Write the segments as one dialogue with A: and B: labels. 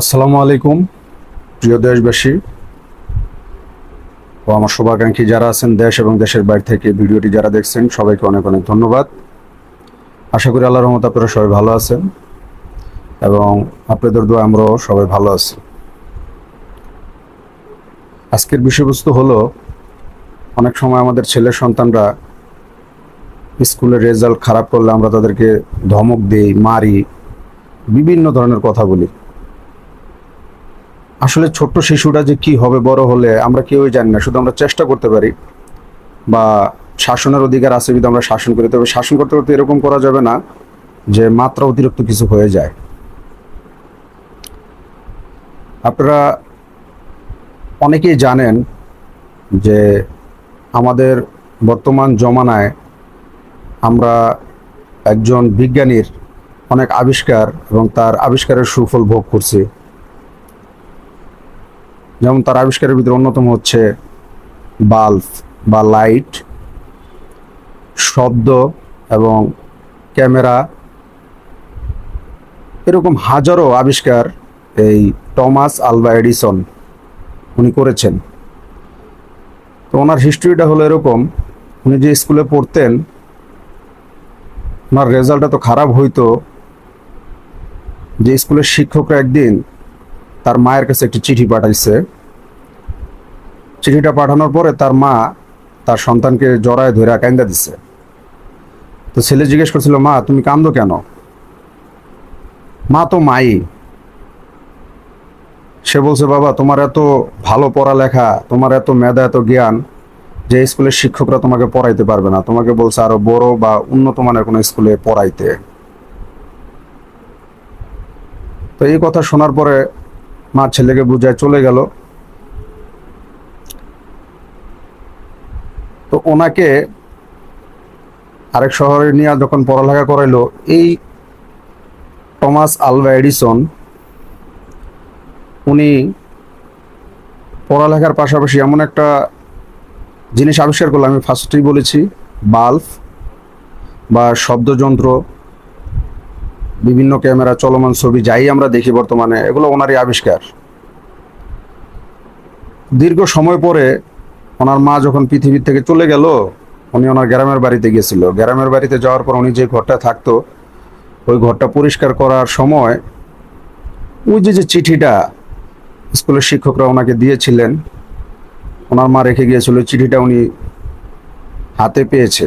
A: আসসালামু আলাইকুম, প্রিয় দেশবাসী। ও আমার শুভাকাঙ্ক্ষী যারা আছেন দেশ এবং দেশের বাইরে থেকে ভিডিওটি যারা দেখছেন, সবাইকে অনেক অনেক ধন্যবাদ। আশা করি আল্লাহর রহমত আপনারা সবাই ভালো আছেন এবং আপনাদের দোয়া আমরাও সবাই ভালো আছি। আজকের বিষয়বস্তু হলো, অনেক সময় আমাদের ছেলে সন্তানরা স্কুলের রেজাল্ট খারাপ করলে আমরা তাদেরকে ধমক দিই, মারি, বিভিন্ন ধরনের কথা বলি। আসলে ছোট্ট শিশুটা যে কি হবে, বড় হলে আমরা কেউই জানি না। শুধু আমরা চেষ্টা করতে পারি বা শাসনের অধিকার আছে যদি আমরা শাসন করি। তবে শাসন করতে করতে এরকম করা যাবে না যে মাত্রা অতিরিক্ত কিছু হয়ে যায়। আপনারা অনেকেই জানেন যে আমাদের বর্তমান জমানায় আমরা একজন বিজ্ঞানীর অনেক আবিষ্কার এবং তার আবিষ্কারের সুফল ভোগ করছি। যেমন তার আবিষ্কারের ভিতরে অন্যতম হচ্ছে বাল্ব বা লাইট, শব্দ এবং ক্যামেরা। এরকম হাজারো আবিষ্কার এই টমাস আলভা এডিসন উনি করেছেন। তো ওনার হিস্ট্রিটা হলো এরকম, উনি যে স্কুলে পড়তেন, ওনার রেজাল্ট এত খারাপ হইতো। যে স্কুলের শিক্ষকরা একদিন তার মায়ের কাছে একটি চিঠি পাঠাইছে। চিঠিটা পাঠানোর পরে তার মা তার সন্তানকে জড়ায় ধরে কান্দা দিছে। তো ছেলে জিজ্ঞেস করছিল, মা, তুমি কান্দো কেন? মা তো মাই। সে বলছে, বাবা, তোমার এত ভালো পড়ালেখা, তোমার এত মেধা, এত জ্ঞান যে স্কুলের শিক্ষকরা তোমাকে পড়াইতে পারবে না। তোমাকে বলছে আরও বড় বা উন্নত মানের কোনো স্কুলে পড়াইতে। তো এই কথা শোনার পরে মা ছেলেকে বুঝায় চলে গেল। তো ওনাকে আরেক শহরে নিয়ে যখন পড়ালেখা করাইলো, এই টমাস আলভা এডিসন, উনি পড়ালেখার পাশাপাশি এমন একটা জিনিস আবিষ্কার করল আমি ফার্স্টেই বলেছি, বাল্ব বা শব্দযন্ত্র বিভিন্ন ক্যামেরা, চলমান ছবি যাই আমরা দেখি বর্তমানে, এগুলো ওনারই আবিষ্কার। দীর্ঘ সময় পরে ওনার মা যখন পৃথিবীর থেকে চলে গেল, উনি ওনার গ্রামের বাড়িতে গিয়েছিল গ্রামের বাড়িতে যাওয়ার পর উনি যে ঘরটা থাকতো, ওই ঘরটা পরিষ্কার করার সময় ওই যে যে চিঠিটা স্কুলের শিক্ষকরা ওনাকে দিয়েছিলেন, ওনার মা রেখে গিয়েছিল চিঠিটা উনি হাতে পেয়েছে।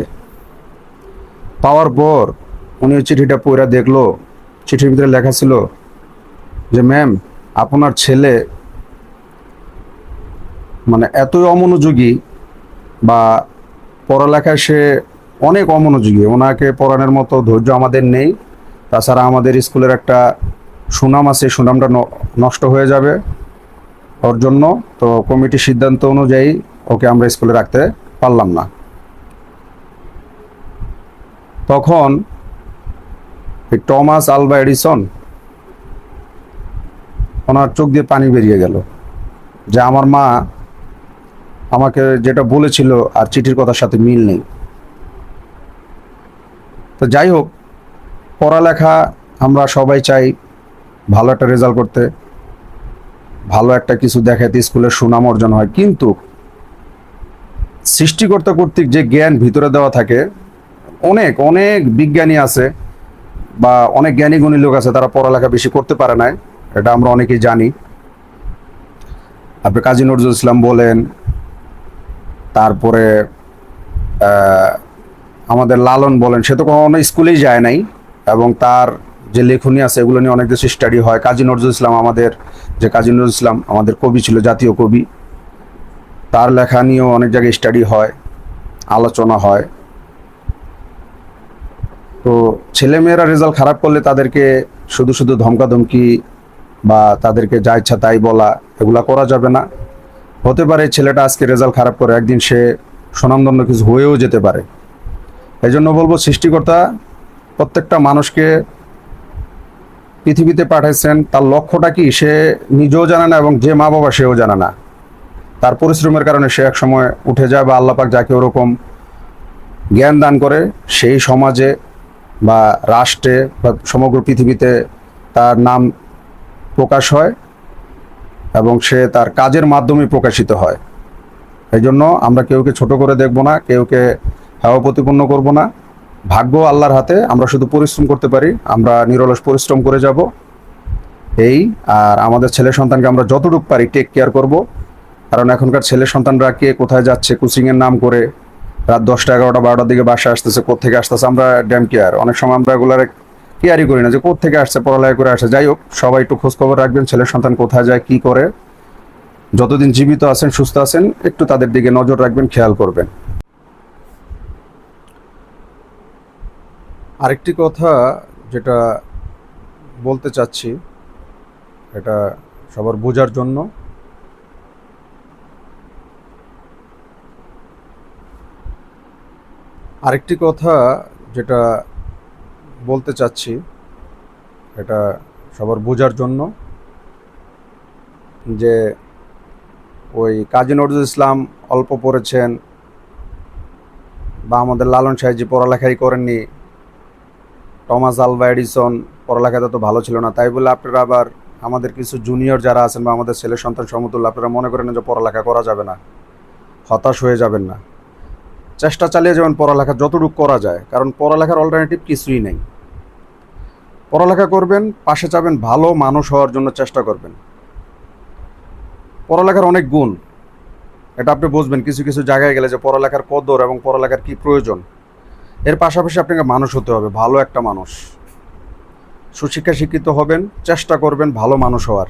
A: পাওয়ার পর উনি ওই চিঠিটা পড়া দেখল চিঠির ভিতরে লেখা ছিল যে, ম্যাম, আপনার ছেলে মানে এতই অমনোযোগী বা পড়ালেখায় সে অনেক অমনোযোগী। ওনাকে পড়ানোর মতো ধৈর্য আমাদের নেই। তাছাড়া আমাদের স্কুলের একটা সুনাম আছে, সুনামটা নষ্ট হয়ে যাবে ওর জন্য। তো কমিটির সিদ্ধান্ত অনুযায়ী ওকে আমরা স্কুলে রাখতে পারলাম না। তখন টমাস আলভা এডিসন, ওনার চোখ দিয়ে পানি বেরিয়ে গেল। যে আমার মা আমাকে যেটা বলেছিল আর চিঠির কথার সাথে মিল নেই। তো যাই হোক, পড়ালেখা আমরা সবাই চাই ভালো একটা রেজাল্ট করতে, ভালো একটা কিছু দেখাতে স্কুলের সুনাম অর্জন হয়। কিন্তু সৃষ্টিকর্তা কর্তৃক যে জ্ঞান ভিতরে দেওয়া থাকে, অনেক অনেক বিজ্ঞানী আছে বা অনেক জ্ঞানী গুণী লোক আছে, তারা পড়ালেখা বেশি করতে পারে না এটা আমরা অনেকেই জানি। আপনি কাজী নজরুল ইসলাম বলেন, তারপরে আমাদের লালন বলেন, সে তো কখনো স্কুলেই যায় নাই, এবং তার যে লেখনী আছে, এগুলো নিয়ে অনেক দেশে স্টাডি হয়। কাজী নজরুল ইসলাম আমাদের, যে কাজী নজরুল ইসলাম আমাদের কবি ছিল, জাতীয় কবি, তার লেখা নিয়েও অনেক জায়গায় স্টাডি হয়, আলোচনা হয়। তো ছেলেমেয়েরা রেজাল্ট খারাপ করলে তাদেরকে শুধু শুধু ধমকাধমকি বা তাদেরকে যা ইচ্ছা তাই বলা, এগুলা করা যাবে না। হতে পারে ছেলেটা আজকে রেজাল্ট খারাপ করে, একদিন সে সুনামদন্য কিছু হয়েও যেতে পারে। এই জন্য বলব সৃষ্টিকর্তা প্রত্যেকটা মানুষকে পৃথিবীতে পাঠাইছেন, তার লক্ষ্যটা কি সে নিজেও জানে না এবং যে মা বাবা সেও জানে না। তার পরিশ্রমের কারণে সে এক সময় উঠে যায় বা আল্লাপাক যাকে ওরকম জ্ঞান দান করে, সেই সমাজে বা রাষ্ট্রে বা সমগ্র পৃথিবীতে তার নাম প্রকাশ হয় এবং সে তার কাজের মাধ্যমে প্রকাশিত হয়। এই জন্য আমরা কেউকে ছোট করে দেখব না, কেউকে হেওয়া প্রতিপন্ন করব না। ভাগ্য আল্লাহর হাতে, আমরা শুধু পরিশ্রম করতে পারি, আমরা নিরলস পরিশ্রম করে যাব। এই আর আমাদের ছেলে সন্তানকে আমরা যতটুকু পারি টেক কেয়ার করব। কারণ এখনকার ছেলে সন্তানরা কে কোথায় যাচ্ছে কোচিংয়ের নাম করে রাত দশটা, এগারোটা, বারোটার দিকে বাসা আসতেছে কোথেকে আসতেছে? আমরা ড্যাম কেয়ার। অনেক সময় আমরা এগুলার কেয়ারই করি না যে কোথেকে আসছে, পড়ালেখা করে আসছে। যাই হোক, সবাই একটু খোঁজ খবর রাখবেন, ছেলের সন্তান কোথায় যায়, কি করে। যতদিন জীবিত আছেন, সুস্থ আছেন, একটু তাদের দিকে নজর রাখবেন, খেয়াল করবেন। আরেকটি কথা যেটা বলতে চাচ্ছি, এটা সবার বোঝার জন্য। আরেকটি কথা যেটা বলতে চাচ্ছি, এটা সবার বোঝার জন্য, যে ওই কাজী নজরুল ইসলাম অল্প পড়েছেন বা আমাদের লালন সাহেবজি পড়ালেখাই করেননি, টমাস আলভা এডিসন পড়ালেখাতে তো ভালো ছিল না, তাই বলে আপনারা আবার আমাদের কিছু জুনিয়র যারা আছেন বা আমাদের ছেলে সন্তান সমতুল্য, আপনারা মনে করেন যে পড়ালেখা করা যাবে না, হতাশ হয়ে যাবেন না। চেষ্টা চালিয়ে যাবেন পড়ালেখা যতটুকু করা যায়, কারণ পড়ালেখার অল্টারনেটিভ কিছুই নেই। পড়ালেখা করবেন, পাশে যাবেন, ভালো মানুষ হওয়ার জন্য চেষ্টা করবেন। পড়ালেখার অনেক গুণ। এটা আপনি বুঝবেন, কিছু কিছু জায়গায় গেলে যে পড়ালেখার কদর এবং পড়ালেখার কি প্রয়োজন, এর পাশাপাশি আপনাকে মানুষ হতে হবে, ভালো একটা মানুষ। সুশিক্ষা শিক্ষিত হবেন, চেষ্টা করবেন ভালো মানুষ হওয়ার।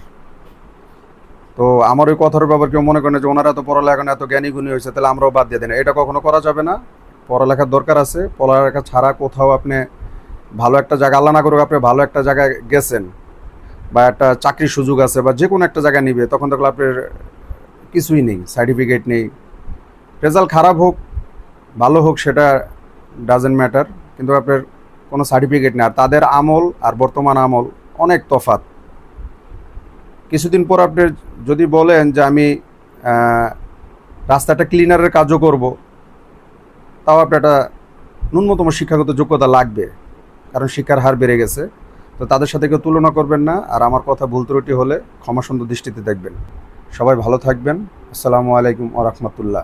A: তো আমার ওই কথার ব্যাপার কেউ মনে করেন যে ওনারা তো পড়ালেখা এত জ্ঞানী গুণী হয়েছে, তাহলে আমরাও বাদ দিয়ে দেন। এটা কখনো করা যাবে না। পড়ালেখার দরকার আছে। পড়ালেখা ছাড়া কোথাও আপনি ভালো একটা জায়গা, আল্লাহ না করুক আপনি ভালো একটা জায়গায় গেছেন বা একটা চাকরির সুযোগ আছে বা যে কোনো একটা জায়গায় নিবে, তখন দেখল আপনার কিছুই নেই সার্টিফিকেট নেই। রেজাল্ট খারাপ হোক, ভালো হোক, সেটা ডাজেন্ট ম্যাটার কিন্তু আপনার কোনো সার্টিফিকেট নেই। আর তাদের আমল আর বর্তমান আমল অনেক তফাত কিছুদিন পর আপনি যদি বলেন যে আমি রাস্তাটা ক্লিনারের কাজও করব, তাও আপনার একটা ন্যূনতম শিক্ষাগত যোগ্যতা লাগবে, কারণ শিক্ষার হার বেড়ে গেছে। তো তাদের সাথে কেউ তুলনা করবেন না, আর আমার কথা ভুল ত্রুটি হলে ক্ষমাসুন্দর দৃষ্টিতে দেখবেন। সবাই ভালো থাকবেন। আসসালামু আলাইকুম ও রহমতুল্লাহ।